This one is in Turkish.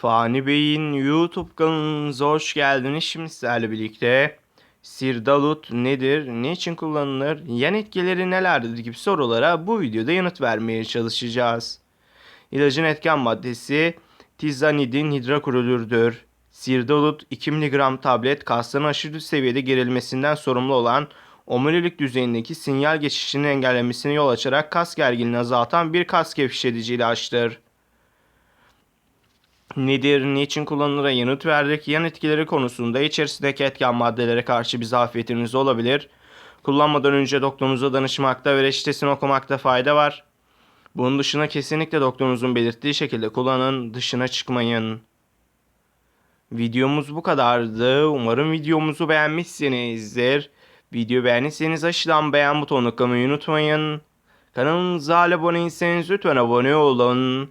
Fani Bey'in YouTube kanalınıza hoş geldiniz. Şimdi sizlerle birlikte Sirdalut nedir, ne için kullanılır, yan etkileri nelerdir gibi sorulara bu videoda yanıt vermeye çalışacağız. İlacın etken maddesi tizanidin hidraklorürdür. Sirdalut 2 mg tablet kasların aşırı seviyede gerilmesinden sorumlu olan omurilik düzeyindeki sinyal geçişinin engellemesine yol açarak kas gerginliğini azaltan bir kas gevşetici ilaçtır nedir, niçin kullanılır yanıt verdik. Yan etkileri konusunda içerisindeki etken maddelere karşı bir zafiyetiniz olabilir. Kullanmadan önce doktorunuza danışmakta ve reçetesini okumakta fayda var. Bunun dışında kesinlikle doktorunuzun belirttiği şekilde kullanın, dışına çıkmayın. Videomuz bu kadardı. Umarım videomuzu beğenmişsinizdir. Video beğendiyseniz aşağıdan beğen butonuna tıklamayı unutmayın. Kanalımıza hala abone değilseniz lütfen abone olun.